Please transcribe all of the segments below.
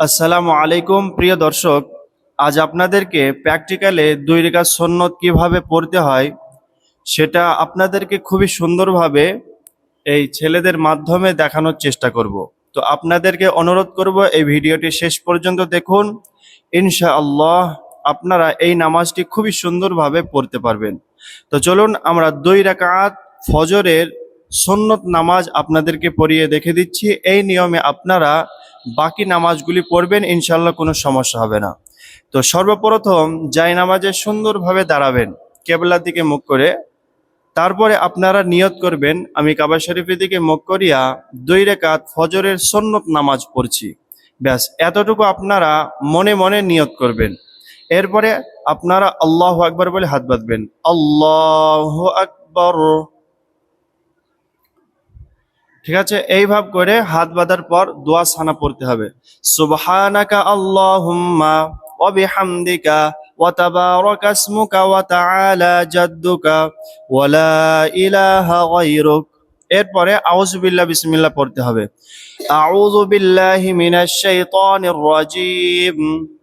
আসসালামু আলাইকুম, প্রিয় দর্শক। আজ আপনাদেরকে প্র্যাকটিক্যালে দুই রেখা সন্ন্যত কীভাবে পড়তে হয়, সেটা আপনাদেরকে খুবই সুন্দরভাবে এই ছেলেদের মাধ্যমে দেখানোর চেষ্টা করব। তো আপনাদেরকে অনুরোধ করব, এই ভিডিওটি শেষ পর্যন্ত দেখুন। ইনশাআল্লাহ আপনারা এই নামাজটি খুবই সুন্দরভাবে পড়তে পারবেন। তো চলুন, আমরা দুই রাকাত ফজরের সন্নত নামাজ আপনাদেরকে পড়িয়ে দেখে দিচ্ছি। এই নিয়মে আপনারা বাকি নামাজগুলি পড়বেন ইনশাল্লাহ কোনো সমস্যা হবে না। তো সর্বপ্রথম যাই নামাজে সুন্দরভাবে দাঁড়াবেন, কেবলার দিকে মুখ করে, তারপরে আপনারা নিয়ত করবেন, আমি কাবা শরীফের দিকে মুখ করিয়া দুই রেখাত ফজরের সন্নত নামাজ পড়ছি। ব্যাস, এতটুকু আপনারা মনে মনে নিয়ত করবেন। এরপরে আপনারা আল্লাহ আকবর বলে হাত বাঁধবেন, আল্লাহ আকবর। ঠিক আছে? এইভাব করে হাত বাঁধার পর দোয়া সানা পড়তে হবে। সুবহানাকা আল্লাহুম্মা ওয়া বিহামদিকা ওয়া তাবারাকা ইসমুকা ওয়া তাআলা জাদ্দুকা ওয়া লা ইলাহা গায়রুক। এরপরে আউযু বিল্লাহ বিসমিল্লাহ পড়তে হবে। আউযু বিল্লাহি মিনাশ শাইতানির রাজীম।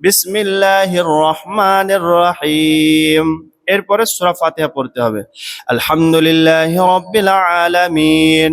বিসমিল্লাহির রহমানির রহিম। এরপরে সূরা ফাতিহা পড়তে হবে। আলহামদুলিল্লাহি রাব্বিল আলামিন।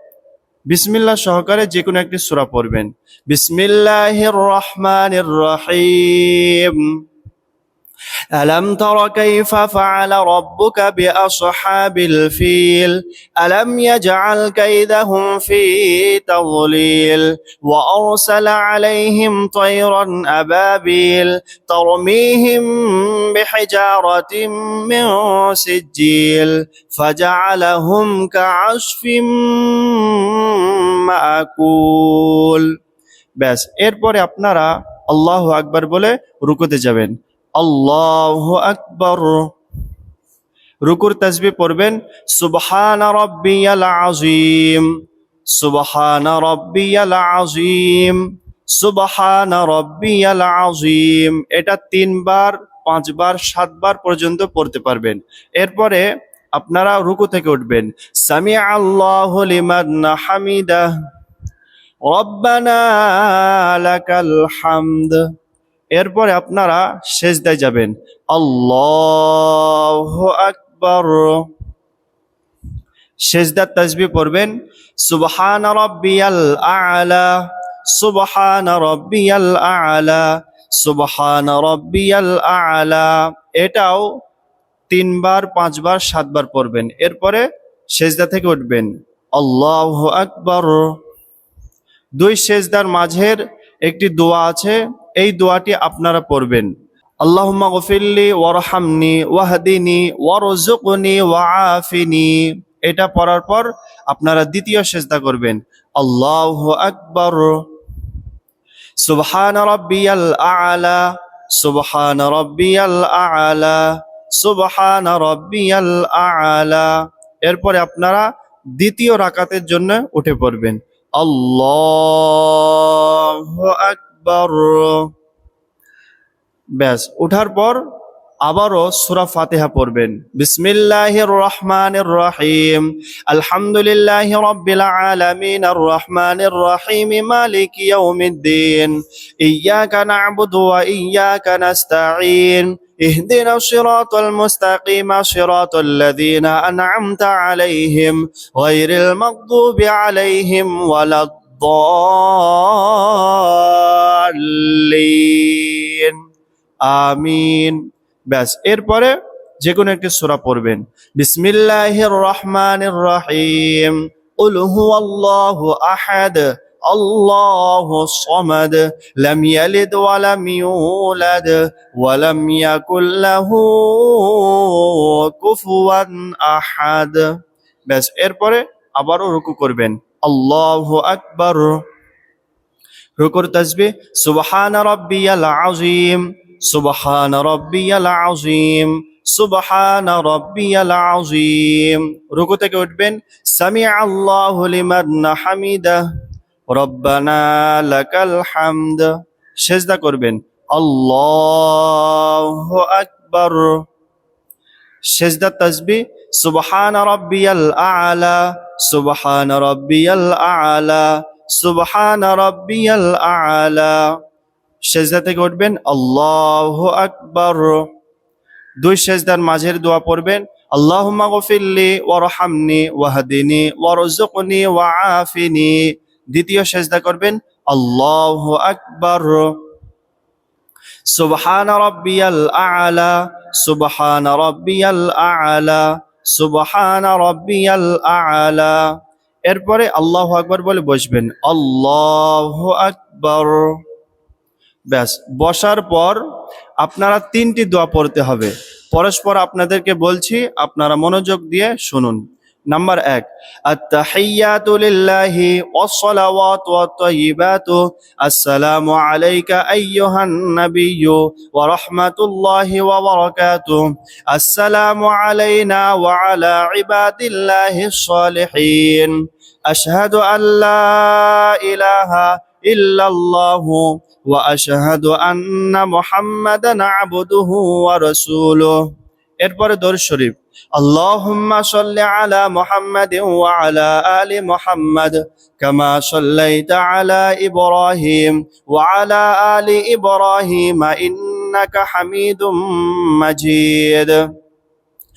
বিসমিল্লাহ সহকারে যে কোনো একটি সুরা পড়বেন। বিসমিল্লাহির রহমানির রহিম। ألم تر كيف فعل ربك بأصحاب الفيل ألم يجعل كيدهم في تضليل وأرسل عليهم طيرا أبابيل ترميهم بحجارة من سجيل فجعلهم كعصف মাকুল ব্যাস এরপরে আপনারা আল্লাহ আকবার বলে রুকুতে যাবেন আল্লাহ আকবর। রুকুর তাসবি পড়বেন, সুবহান রব্বিয়াল আজিম সুবহান রব্বিয়াল আজিম সুবহান রব্বিয়াল আজিম এটা তিনবার, পাঁচবার, সাতবার পর্যন্ত পড়তে পারবেন। এরপরে আপনারা রুকু থেকে উঠবেন। সামি আল্লাহ লিমান হামিদা রব্বানা লাকাল হামদ। এরপরে আপনারা সেজদায় যাবেন। আল্লাহ আকবর। সেজদার তাসবি পড়বেন। সুবহান রব্বিয়াল আলা, সুবহান রব্বিয়াল আলা, সুবহান রব্বিয়াল আলা। এটাও তিনবার, পাঁচবার, সাতবার পড়বেন। এরপরে সেজদা থেকে উঠবেন। আল্লাহ আকবর। দুই সেজদার মাঝের একটি দোয়া আছে। এই দোয়াটি আপনারা পড়বেন। আল্লাহুম্মা গফিরলি ওয়ারহামনি ওয়াহদিনি ওয়ারজুকনি ওয়াআফিনি। এটা পড়ার পর আপনারা দ্বিতীয় সেজদা করবেন। আল্লাহু আকবার। সুবহান রাব্বিয়াল আ'লা, সুবহান রাব্বিয়াল আ'লা, সুবহান রাব্বিয়াল আ'লা। এরপরে আপনারা দ্বিতীয় রাকাতের জন্য উঠে পড়বেন। আল্লাহু আকবার ব্যাস ওঠার পর আবারও সূরা ফাতিহা পড়বেন বিসমিল্লাহির রহমানির রহিম আলহামদুলিল্লাহি রাব্বিল আলামিন আর রহমানির রহিম মালিকি ইয়াউমিদ্দিন ইয়্যাকা না'বুদু ওয়া ইয়্যাকা নাস্তাঈন اهدنا الصراط المستقيم صراط الذين أنعمت عليهم غير المغضوب عليهم ولا الضالين আমিন। ব্যাস, এরপরে যে কোনো একটি সোরা পড়বেন। বিসমিল্লাহ রহমান রহিম উলহু আল্লাহ আহাদ, আল্লাহ সমাদ, লাম ইয়ালিদ ওয়া লাম ইউলাদ, ওয়া লাম ইয়াকুল লাহু কুফুয়ান আহাদ। ব্যাস, এরপরে আবারো রুকু করবেন। আল্লাহু আকবার। রুকুর তাসবিহ, সুবহান রাব্বিয়াল আযীম। সুবহান রব্বিয়াল আযীম, সুবহান রব্বিয়াল আযীম। রুকু থেকে উঠবেন সামি আল্লাহু লিমান হামিদা, রব্বানা লাকাল হামদ। সেজদা করবেন, আল্লাহু আকবার। সেজদা তাসবি সুবহান রব্বিয়াল আ'লা, সুবহান রব্বিয়াল আ'লা, সুবহান রব্বিয়াল আ'লা। সেজদা থেকে উঠবেন, আল্লাহু আকবার। দুই সেজদার মাঝের দোয়া পড়বেন, আল্লাহুম্মা গফিরলি ওয়ারহামনি ওয়াহদিনি ওয়ারযুকনি ওয়াআফিনি দ্বিতীয় সেজদা করবেন, আল্লাহু আকবার। সুবহান রব্বিয়াল আ'লা, সুবহান রব্বিয়াল আ'লা, সুবহান রব্বিয়াল আ'লা। এরপরে আল্লাহু আকবর বলে বসবেন, আল্লাহু আকবার। ব্যাস, বসার পর আপনারা তিনটি দোয়া পড়তে হবে। পরস্পর আপনাদেরকে বলছি, আপনারা মনোযোগ দিয়ে শুনুন। নাম্বার এক আত্তাহিয়াতুলিল্লাহি ওয়াসসালাওয়াতু ওয়াত-তাইয়িবাতু, আসসালামু আলাইকা আইয়ুহান নাবিয়্যু ওয়া রাহমাতুল্লাহি ওয়া বারাকাতুহু আসসালামু আলাইনা ওয়া আলা ইবাদিল্লাহিস সালিহিন আশহাদু আল্লা ইলাহা ইল্লাল্লাহু وأشهد أن محمدا عبده ورسوله এরপরে দর শরীফ اللهم صل على محمد وعلى آل محمد كما صليت على إبراهيم وعلى آل إبراهيم إنك حميد مجيد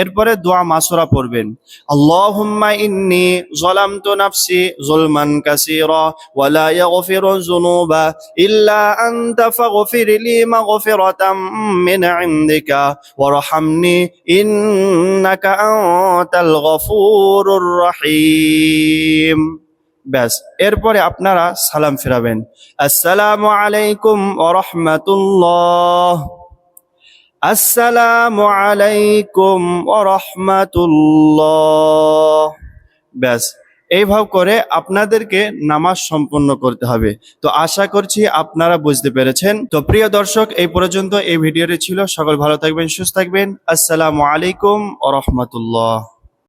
এরপরে দোয়া মাসুরা পড়বেন। আল্লাহুম্মা ইন্নি যালামতু নাফসি যুলমান কাসীরা ওয়া লা ইয়াগফিরু যুনুবা ইল্লা আনতা ফাগফির লি মাগফিরাতাম মিন ইনদিকা ওয়ারহামনি ইন্নাকা আনতাল গফুরুর রহিম। ব্যাস, এরপরে আপনারা সালাম ফিরাবেন। আসসালামু আলাইকুম ওয়া রাহমাতুল্লাহ। আসসালামু আলাইকুম রহমাতুল্লাহ। ব্যাস, এইভাবে করে আপনাদেরকে নামাজ সম্পন্ন করতে হবে। তো আশা করছি আপনারা বুঝতে পেরেছেন। তো প্রিয় দর্শক, এই পর্যন্ত এই ভিডিওটি ছিল। সকল ভালো থাকবেন, সুস্থ থাকবেন। আসসালামু আলাইকুম রহমতুল্লাহ।